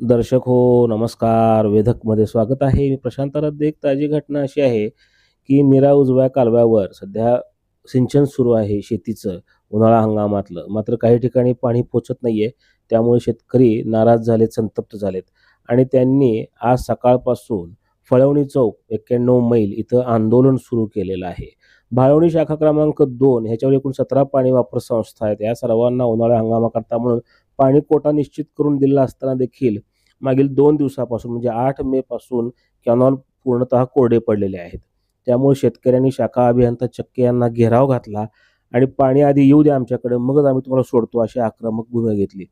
दर्शक हो नमस्कार. वेधकमध्ये स्वागत आहे. मी प्रशांत एक ताजी घटना अशी आहे की निरा उजव्या कालव्यावर सध्या सिंचन सुरू आहे शेतीचं उन्हाळा हंगामातलं. मात्र काही ठिकाणी पाणी पोचत नाही आहे त्यामुळे शेतकरी नाराज झालेत संतप्त झालेत. आणि त्यांनी आज सकाळपासून फळवणी चौक एक्क्याण्णव मैल इथं आंदोलन सुरू केलेलं आहे. भाळवणी शाखा क्रमांक दोन ह्याच्यावर एकूण सतरा पाणी वापर संस्था आहेत. या सर्वांना उन्हाळा हंगामाकरता म्हणून पाणी कोटा निश्चित करून दिला असताना देखील मागील दोन दिवसापासून म्हणजे आठ मे पासून कॅनॉल पूर्णतः कोरडे पडलेले आहेत. त्यामुळे शेतकऱ्यांनी शाखा अभियंता चक्के यांना घेराव घातला आणि पाणी आधी येऊ द्या आमच्याकडे मगच आम्ही तुम्हाला सोडतो अशी आक्रमक भूमिका घेतली.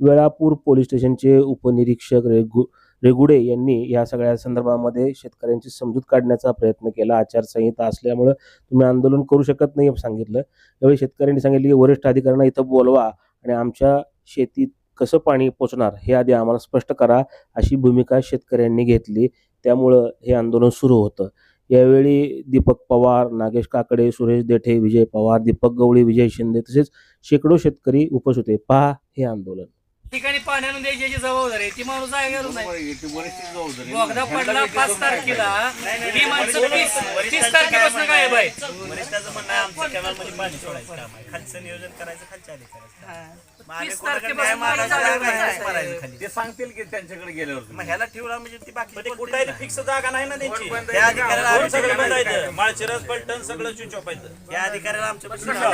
वेळापूर पोलीस स्टेशनचे उपनिरीक्षक रेगु रेगुडे यांनी या सगळ्या संदर्भामध्ये शेतकऱ्यांची समजूत काढण्याचा प्रयत्न केला. आचारसंहिता असल्यामुळं तुम्ही आंदोलन करू शकत नाही सांगितलं. यावेळी शेतकऱ्यांनी सांगितले की वरिष्ठ अधिकाऱ्यांना इथं बोलवा आणि आमच्या शेतीत कसं पाणी पोचणार हे आधी आम्हाला स्पष्ट करा अशी भूमिका शेतकऱ्यांनी घेतली. त्यामुळं हे आंदोलन सुरू होतं. यावेळी दीपक पवार नागेश काकडे सुरेश देठे विजय पवार दीपक गवळी विजय शिंदे तसेच शेकडो शेतकरी उपस्थित होते. पहा हे आंदोलन. ठिकाणी पाण्यानं द्यायची याची जबाबदारी आहे. ती माणूस नाही. बोगदा पडला पाच तारखेला. ही माणसं तीस तीस तारखेपासून काय आहे बाई? वरिष्ठाचं म्हणणं आहे. आमचं कॅनलमध्ये पाणी सोडायचं. काम आहे खालचं नियोजन करायचं खालच्या आधी करायचं. मग आम्ही तीस कोणाकडे तारखेपासून न्याय मागायचा मला नाही, जागा नाही, आहे. मारायचं खाली. ते सांगतील की त्यांच्याकडे गेल्यावर मग ह्याला ठेवला म्हणजे ती बाकी ते कुठायला फिक्स जागा नाही ना त्यांची. त्या अधिकाऱ्याला आम्ही सगळं सगळं बंदायचं माळशिरस पलटण सगळं स्विच ऑफ आहे. या अधिकाऱ्याला आमच्या पाशी लावा.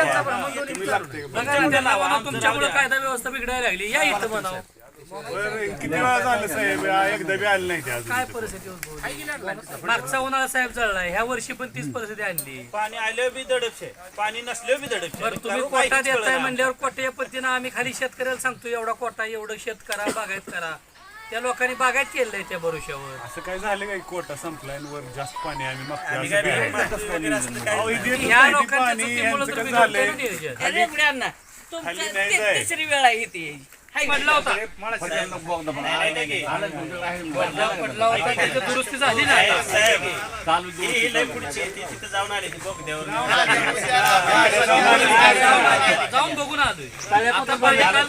बघा ना तुमच्यामुळे कायदा व्यवस्था बिघडायला लागली. या इथं म्हणावं. किती वेळा झालं साहेब? एकदा बी आले नाही ते अजून काय परिस्थिती उद्भवली? मागचा उन्हाळा साहेब जळलाय. ह्या वर्षी पण तीच परिस्थिती आणली. पाणी आल्यावर बी दडपशे. पाणी नसल्यावर बी दडपशे. बरं तुम्ही कोटा देताय म्हणल्यावर कोट्या पद्धतीनं आम्ही खाली शेतकऱ्याला सांगतो एवढा कोटा एवढं शेत करा बागायत करा. त्या लोकांनी बागायत केलंय त्या भरोश्यावर. असं काय झालं काय? कोटा संपलाय आणि वर जास्त पाणी आम्ही मागतो असं अधिकारी काय? माहिती वगैरे असलं काय अहो, इथे येतच ह्या नाही ते लोकांच्या पाणी चुकीमुळे यांचं तर कसं बिघडतंय झालंय ना नियोजन. अरे बुड्यांना खाली तुमचं नाही ते जाय. तिसरी वेळा येते पडला होता. पडला पडला. होता. त्याची दुरुस्ती झाली ना ही ही तिथं जाऊन आली ती बोगद्यावर. जाऊन बघून आलोय. आता पाणी काल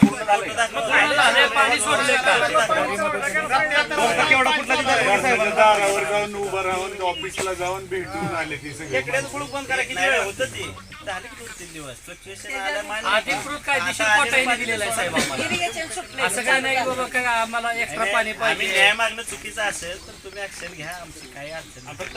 पूर्ण दारावर जाऊन उभं राहून ऑफिसला जाऊन भेटून आले ती सगळे. खेकड्याचं खुळूक बंद करा किती वेळ होतं ती. झाली की दोन तीन दिवस. फ्लक्च्युएशन आलं मान्य आहे. अधिकृत कायदेशीर कोटाईने दिलेला आहे साहेब आम्हाला. असं काय नाही की बाबा काय आम्हाला एक्स्ट्रा पाणी आम्ही पाहिजे. न्याय मागणं चुकीचं असेल तर तुम्ही ऍक्शन घ्या आमची काही अडचण नाही.